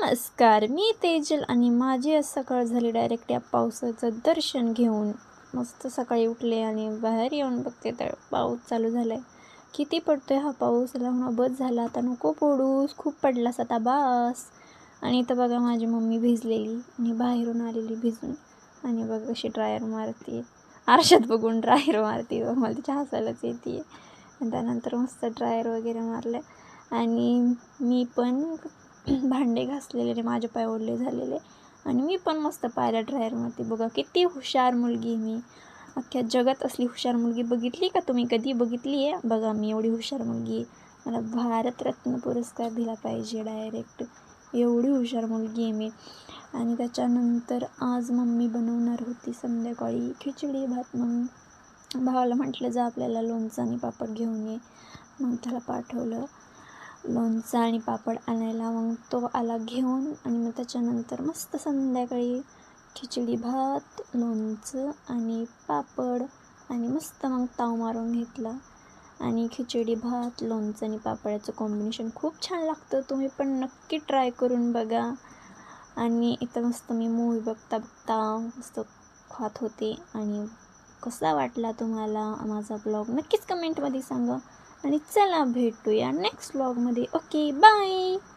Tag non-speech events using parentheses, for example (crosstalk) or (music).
नमस्कार मी तेजल आणि माझी आज सकाळ झाली डायरेक्ट या पावसाचं दर्शन घेऊन. मस्त सकाळी उठले आणि बाहेर येऊन बघते तर पाऊस चालू झाला आहे किती पडतोय हा पाऊस? लावणं बस झाला. आता नको पडूस खूप पडलास आता बास. आणि इथं बघा माझी मम्मी भिजलेली आणि बाहेरून आलेली भिजून. आणि बघ कशी ड्रायर मारते आरशात बघून ड्रायर मारते बघ. मला तिच्या हसायलाच येते आणि त्यानंतर मस्त ड्रायर वगैरे मारलं. आणि मी पण (clears throat) भांडे घासलेले माझे पाय ओढले झालेले. आणि मी पण मस्त पायऱ्या ड्रायरवरती. बघा किती हुशार मुलगी आहे मी. अख्ख्या जगात असली हुशार मुलगी बघितली का तुम्ही? कधी बघितली आहे बघा मी एवढी हुशार मुलगी मला भारतरत्न पुरस्कार दिला पाहिजे डायरेक्ट एवढी हुशार मुलगी आहे मी. आणि त्याच्यानंतर आज मम्मी बनवणार होती संध्याकाळी खिचडी भात मग भावाला म्हटलं जा आपल्याला लोणचं आणि पापड घेऊन ये. मग त्याला पाठवलं. लोणचं आणि पापड आणायला. मग तो आला घेऊन आणि मग त्याच्यानंतर मस्त संध्याकाळी खिचडी भात लोणचं आणि पापड आणि मस्त मग ताव मारून घेतला. आणि खिचडी भात लोणचं आणि पापडाचं कॉम्बिनेशन खूप छान लागतं. तुम्ही पण नक्की ट्राय करून बघा. आणि इथं मस्त मी मूवी बघता बघता मस्त खात होते. आणि कसा वाटला तुम्हाला माझा ब्लॉग नक्कीच कमेंटमध्ये सांगा. आणि चला भेटूया नेक्स्ट ब्लॉगमध्ये ओके बाय